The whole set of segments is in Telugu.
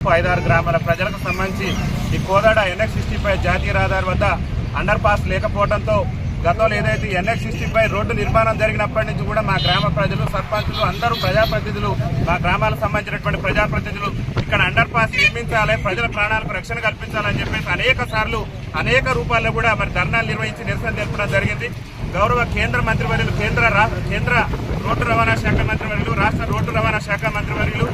ఐదారు గ్రామాల ప్రజలకు సంబంధించి ఈ కోదాడ ఎన్ఎక్స్ సిక్స్టీ ఫైవ్ జాతీయ రహదారి వద్ద అండర్ పాస్ లేకపోవడంతో గతంలో ఏదైతే ఎన్ఎక్స్ సిక్స్టీ ఫైవ్ రోడ్డు నిర్మాణం జరిగినప్పటి నుంచి కూడా మా గ్రామ ప్రజలు సర్పంచులు అందరూ ప్రజాప్రతినిధులు మా గ్రామాలకు సంబంధించినటువంటి ప్రజాప్రతినిధులు ఇక్కడ అండర్ పాస్ నిర్మించాలి ప్రజల ప్రాణాలకు రక్షణ కల్పించాలని చెప్పేసి అనేక సార్లు అనేక రూపాల్లో కూడా మరి ధర్నాలు నిర్వహించి నిరసన తెలపడం జరిగింది. గౌరవ కేంద్ర మంత్రివర్యులు కేంద్ర కేంద్ర రోడ్డు రవాణా శాఖ మంత్రివర్యులు రాష్ట్ర రోడ్డు రవాణా శాఖ మంత్రివర్యులు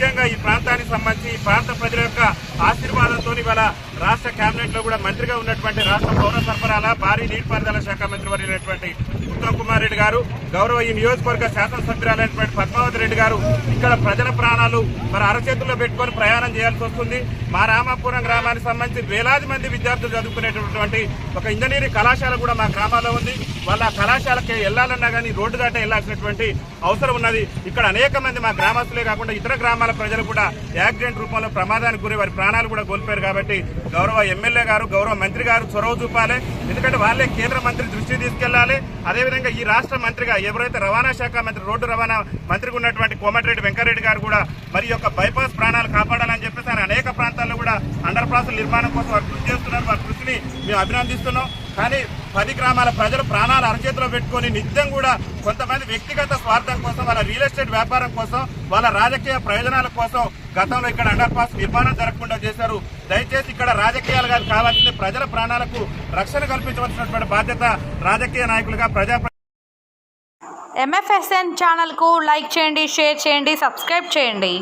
ముఖ్యంగా ఈ ప్రాంతానికి సంబంధించి ఈ ప్రాంత ప్రజల యొక్క ఆశీర్వాదంతో ఇవాళ రాష్ట్ర కేబినెట్లో కూడా మంత్రిగా ఉన్నటువంటి రాష్ట్ర పౌర సరఫరాల భారీ నీటిపారుదల శాఖ మంత్రి మంత్రివర్యులైనటువంటి ఉత్తమ్ కుమార్ రెడ్డి గారు గౌరవ ఈ నియోజకవర్గ శాసనసభ్యురాలైనటువంటి పద్మావతి రెడ్డి గారు ఇక్కడ ప్రజల ప్రాణాలు మరి అరచేతుల్లో పెట్టుకొని ప్రయాణం చేయాల్సి వస్తుంది. మా రామాపురం గ్రామానికి సంబంధించి వేలాది మంది విద్యార్థులు చదువుకునేటటువంటి ఒక ఇంజనీరింగ్ కళాశాల కూడా మా గ్రామాల్లో ఉంది. వాళ్ళ కళాశాలకి వెళ్ళాలన్నా కానీ రోడ్డు దాట వెళ్ళాల్సినటువంటి అవసరం ఉన్నది. ఇక్కడ అనేక మంది మా గ్రామస్తులే కాకుండా ఇతర గ్రామాల ప్రజలు కూడా యాక్సిడెంట్ రూపంలో ప్రమాదానికి గురి వారి ప్రాణాలు కూడా కోల్పోయారు కాబట్టి గౌరవ ఎమ్మెల్యే గారు గౌరవ మంత్రి గారు చొరవ చూపాలి. ఎందుకంటే వాళ్ళే కేంద్ర మంత్రి దృష్టి తీసుకెళ్ళాలి అదేవిధంగా ఈ రాష్ట్ర మంత్రిగా ఎవరైతే రవాణా శాఖ మంత్రి రోడ్డు రవాణా మంత్రిగా ఉన్నటువంటి కోమటిరెడ్డి వెంకరెడ్డి గారు కూడా మరి యొక్క బైపాస్ ప్రాణాలు కాపాడాలని చెప్పేసి ఆయన అనేక ప్రాంతాల్లో కూడా అండర్ పాస్ నిర్మాణం కోసం వారు కృషి చేస్తున్నారు. వారి కృషిని మేము అభినందిస్తున్నాం. కానీ పది గ్రామాల ప్రజలు ప్రాణాలు అరచేతిలో పెట్టుకొని నిత్యం కూడా కొంతమంది వ్యక్తిగత స్వార్థం కోసం వాళ్ళ రియల్ ఎస్టేట్ వ్యాపారం కోసం వాళ్ళ రాజకీయ ప్రయోజనాల కోసం గతంలో ఇక్కడ అండర్ పాస్ నిర్మాణం జరగకుండా చేశారు. దయచేసి ఇక్కడ రాజకీయాలు కావాల్సింది ప్రజల ప్రాణాలకు రక్షణ కల్పించవలసినటువంటి బాధ్యత రాజకీయ నాయకులుగా ప్రజా ఎంఎఫ్ఎస్ఎన్ ఛానల్కు లైక్ చేయండి షేర్ చేయండి సబ్స్క్రైబ్ చేయండి.